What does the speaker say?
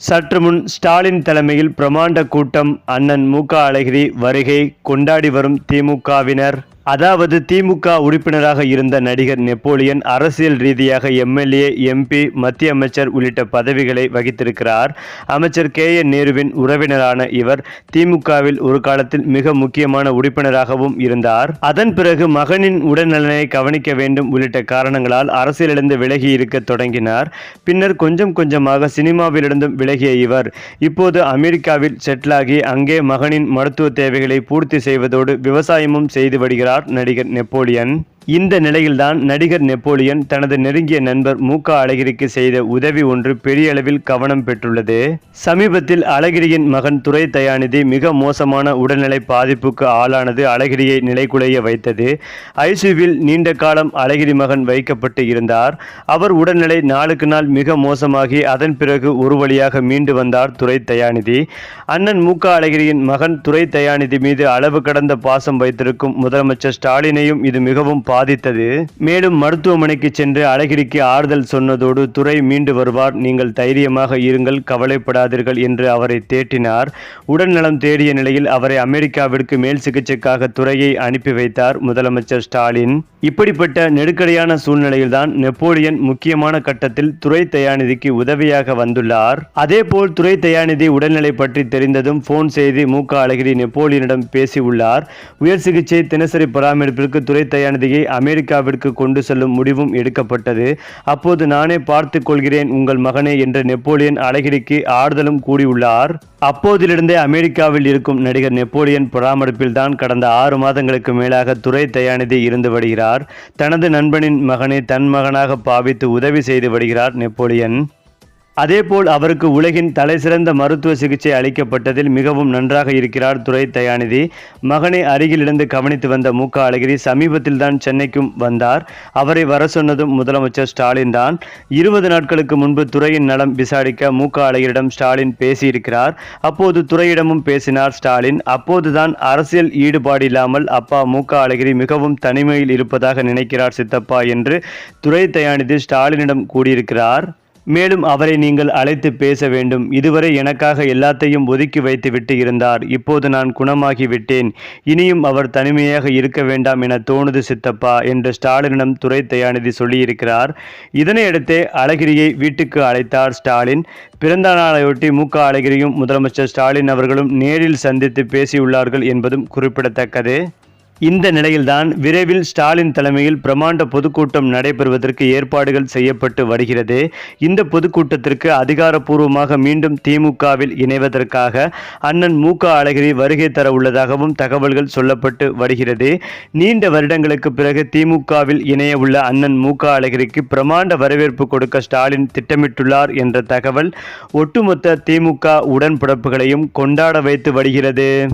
சற்று முன் ஸ்டாலின் தலைமையில் பிரமாண்ட கூட்டம் அண்ணன் மு க அழகிரி வருகை கொண்டாடி வரும் திமுகவினர் அதாவது திமுக உறுப்பினராக இருந்த நடிகர் நெப்போலியன் அரசியல் ரீதியாக எம்எல்ஏ எம்பி மத்திய அமைச்சர் உள்ளிட்ட பதவிகளை வகித்திருக்கிறார். அமைச்சர் கே. என். நேருவின் உறவினரான இவர் திமுகவில் ஒரு காலத்தில் மிக முக்கியமான உறுப்பினராகவும் இருந்தார். அதன் பிறகு மகனின் உடல்நலனை கவனிக்க வேண்டும் உள்ளிட்ட காரணங்களால் அரசியலிருந்து விலகி இருக்க தொடங்கினார். பின்னர் கொஞ்சம் கொஞ்சமாக சினிமாவிலிருந்தும் விலகிய இவர் இப்போது அமெரிக்காவில் செட்டிலாகி அங்கே மகனின் மருத்துவ தேவைகளை பூர்த்தி செய்வதோடு விவசாயமும் செய்து வருகிறார். நடிகர் நெப்போலியன் இந்த நிலையில்தான் நடிகர் நெப்போலியன் தனது நெருங்கிய நண்பர் மு க அழகிரிக்கு செய்த உதவி ஒன்று பெரிய அளவில் கவனம் பெற்றுள்ளது. சமீபத்தில் அழகிரியின் மகன் துரை தயாநிதி மிக மோசமான உடல்நிலை பாதிப்புக்கு ஆளானது அழகிரியை நிலைக்குலைய வைத்தது. ஐசியூவில் நீண்ட காலம் அழகிரி மகன் வைக்கப்பட்டு இருந்தார். அவர் உடல்நிலை நாளுக்கு நாள் மிக மோசமாகி அதன் பிறகு ஒரு வழியாக மீண்டு வந்தார் துரை தயாநிதி அண்ணன் மு அழகிரியின் மகன் துரை தயாநிதி மீது அளவு கடந்த பாசம் வைத்திருக்கும் முதலமைச்சர் ஸ்டாலினையும் இது மிகவும் பாதித்தது. மேலும் மருத்துவமனைக்கு சென்று அழகிரிக்கு ஆறுதல் சொன்னதோடு துறை மீண்டு வருவார். நீங்கள் தைரியமாக இருங்கள். கவலைப்படாதீர்கள் என்று அவரை தேற்றினார். உடல்நலம் தேடிய நிலையில் அவரை அமெரிக்காவிற்கு மேல் சிகிச்சைக்காக துறையை அனுப்பி வைத்தார் முதலமைச்சர் ஸ்டாலின். இப்படிப்பட்ட நெருக்கடியான சூழ்நிலையில்தான் நெப்போலியன் முக்கியமான கட்டத்தில் துறை தயாநிதிக்கு உதவியாக வந்துள்ளார். அதேபோல் துறை தயாநிதி உடல்நிலை பற்றி தெரிந்ததும் போன் செய்து மு க அழகிரி நெப்போலியனிடம் பேசியுள்ளார். உயர் சிகிச்சை தினசரி பராமரிப்பிற்கு துறை தயாநிதியை அமெரிக்காவிற்கு கொண்டு செல்லும் முடிவும் எடுக்கப்பட்டது. அப்போது நானே பார்த்து கொள்கிறேன் உங்கள் மகனே என்று நெப்போலியன் அழகிரிக்கு ஆறுதலும் கூடியுள்ளார் அப்போதிலிருந்தே அமெரிக்காவில் இருக்கும் நடிகர் நெப்போலியன் பராமரிப்பில் தான் கடந்த ஆறு மாதங்களுக்கு மேலாக துறை தயாநிதி இருந்து வருகிறார். தனது நண்பனின் மகனை தன் மகனாக பாவித்து உதவி செய்து வருகிறார் நெப்போலியன். அதேபோல் அவருக்கு உலகின் தலைசிறந்த மருத்துவ சிகிச்சை அளிக்கப்பட்டதில் மிகவும் நன்றாக இருக்கிறார் துரை தயாநிதி. மகனை அருகிலிருந்து கவனித்து வந்த மு. க. அழகிரி சமீபத்தில் தான் சென்னைக்கும் வந்தார். அவரை வர சொன்னதும் முதலமைச்சர் ஸ்டாலின் தான். இருபது நாட்களுக்கு முன்பு துறையின் நலம் விசாரிக்க மு. க. அழகிரிடம் ஸ்டாலின் பேசியிருக்கிறார். அப்போது துறையிடமும் பேசினார் ஸ்டாலின். அப்போதுதான் அரசியல் ஈடுபாடு இல்லாமல் அப்பா மு. க. அழகிரி மிகவும் தனிமையில் இருப்பதாக நினைக்கிறார் சித்தப்பா என்று துரை தயாநிதி ஸ்டாலினிடம் கூடியிருக்கிறார் மேலும் அவரை நீங்கள் அழைத்து பேச வேண்டும். இதுவரை எனக்காக எல்லாத்தையும் ஒதுக்கி வைத்து விட்டு இருந்தார். இப்போது நான் குணமாகி விட்டேன். இனியும் அவர் தனிமையாக இருக்க வேண்டாம் என தோணுது சித்தப்பா என்று ஸ்டாலினிடம் துரை தயாநிதி சொல்லியிருக்கிறார். இதனையடுத்தே அழகிரியை வீட்டுக்கு அழைத்தார் ஸ்டாலின். பிறந்த நாளையொட்டி மு க அழகிரியும் முதலமைச்சர் ஸ்டாலின் அவர்களும் நேரில் சந்தித்து பேசியுள்ளார்கள் என்பதும் குறிப்பிடத்தக்கது. இந்த நிலையில்தான் விரைவில் ஸ்டாலின் தலைமையில் பிரமாண்ட பொதுக்கூட்டம் நடைபெறுவதற்கு ஏற்பாடுகள் செய்யப்பட்டு வருகிறது. இந்த பொதுக்கூட்டத்திற்கு அதிகாரப்பூர்வமாக மீண்டும் திமுகவில் இணைவதற்காக அண்ணன் மு க அழகிரி வருகை தர உள்ளதாகவும் தகவல்கள் சொல்லப்பட்டு வருகிறது. நீண்ட வருடங்களுக்கு பிறகு திமுகவில் இணைய உள்ள அண்ணன் மு க அழகிரிக்கு பிரமாண்ட வரவேற்பு கொடுக்க ஸ்டாலின் திட்டமிட்டுள்ளார் என்ற தகவல் ஒட்டுமொத்த திமுக உடன்பிறப்புகளையும் கொண்டாட வைத்து வருகிறது.